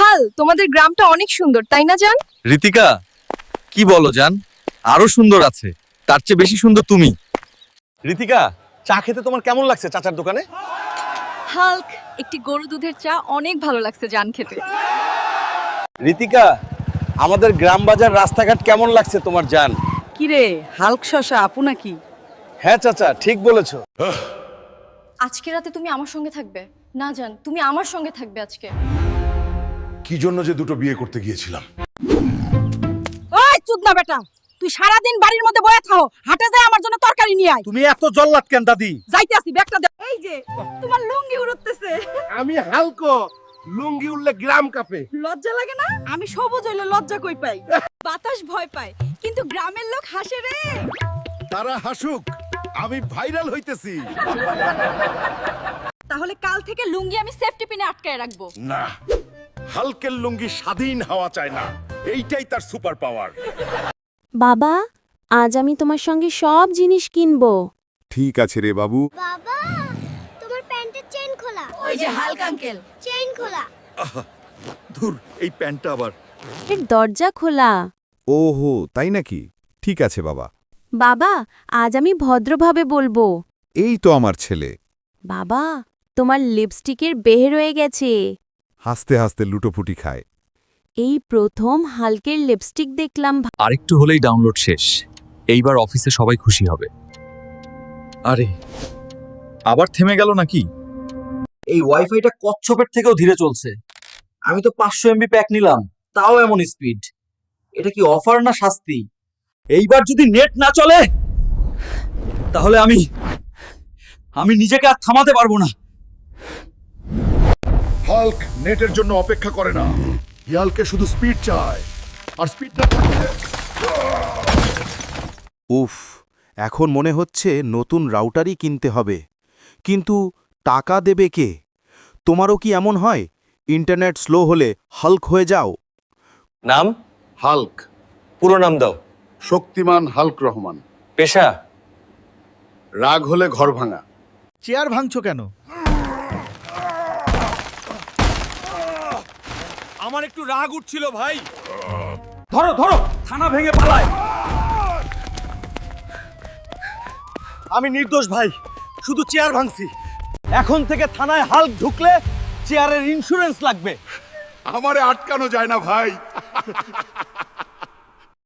হাল তোমাদের গ্রামটা অনেক সুন্দর তাই না জান? ঋতিকা কি বলো জান? আরও সুন্দর আছে তার চেয়ে বেশি সুন্দর তুমি। ঋতিকা চা খেতে তোমার কেমন লাগছে চাচার দোকানে? হাল্ক একটি গরু দুধের চা অনেক ভালো লাগছে জান খেতে। ঋতিকা আমাদের গ্রাম বাজার রাস্তাঘাট কেমন লাগছে তোমার জান? কিরে হালক শশা আপু নাকি? হ্যাঁ চাচা ঠিক বলেছ। আজকে রাতে তুমি আমার সঙ্গে থাকবে? না জান তুমি আমার সঙ্গে থাকবে আজকে। কি জন্য যে দুটো বিয়ে করতে গিয়েছিলাম? ওই চুদনা বেটা তুই সারাদিন বাড়ির মধ্যে বয়ে থাও হাটে যায় আমার জন্য তরকারি নিয়ে আয়। তুমি এত জল্লাদ কেন দাদি? যাইতে আসি ব্যাগটা দে। এই যে তোমার লুঙ্গি উড়তেছে। আমি হালকো লুঙ্গি উঠলে গ্রাম কাপে। লজ্জা লাগে না? আমি সবুজ হইলে লজ্জা কই পাই? বাতাস ভয় পায় কিন্তু গ্রামের লোক হাসে রে। তারা হাসুক আমি ভাইরাল হইতেছি। তাহলে কাল থেকে লুঙ্গি আমি সেফটি পিনে আটকায় রাখব। না হালকের লুঙ্গি স্বাধীন হওয়া চায় না। এইটাই তার সুপার পাওয়ার। বাবা আজ আমি তোমার সঙ্গে সব জিনিস কিনবো। ঠিক আছে রে বাবু। বাবা তোমার প্যান্টের চেইন খোলা। ওই যে হালক আঙ্কেল। চেইন খোলা। ধুর এই প্যান্টটা আবার। এর দরজা খোলা। ওহো তাই নাকি? ঠিক আছে বাবা। বাবা আজ আমি ভদ্রভাবে বলব। এই তো আমার ছেলে। বাবা তোমার লিপস্টিকের বের হয়ে গেছে। হাসতে হাসতে লুটোপুটি খায়। এই প্রথম হালকের লিপস্টিক দেখলাম আরেকটু হলেই ডাউনলোড শেষ। এইবার অফিসে সবাই খুশি হবে। আরে আবার থেমে গেল নাকি? এই ওয়াইফাইটা কচ্ছপের থেকেও ধীরে চলছে। আমি তো পাঁচশো এমবি প্যাক নিলাম তাও এমন স্পিড। এটা কি অফার না শাস্তি? এইবার যদি নেট না চলে তাহলে আমি আমি নিজেকে আর থামাতে পারব না। হাল্ক নেটের জন্য অপেক্ষা করে না। হিয়ালকে শুধু স্পিড চায় আর স্পিডটা উফ এখন মনে হচ্ছে নতুন রাউটারই কিনতে হবে। কিন্তু টাকা দেবে কে? তোমারও কি এমন হয়? ইন্টারনেট স্লো হলে হাল্ক হয়ে যাও। নাম? হাল্ক। পুরো নাম দাও। শক্তিমান হাল্ক রহমান। পেশা? রাগ হলে ঘর ভাঙা। চেয়ার ভাঙছো কেন? আমার একটু রাগ উঠছিল ভাই। ধরো ধরো। থানা ভেঙে পালায়। আমি নির্দোষ ভাই শুধু চেয়ার ভাঙছি। এখন থেকে থানায় হাল ঢুকলে চেয়ারের ইন্স্যুরেন্স লাগবে। আমারে আটকানো যায় না ভাই।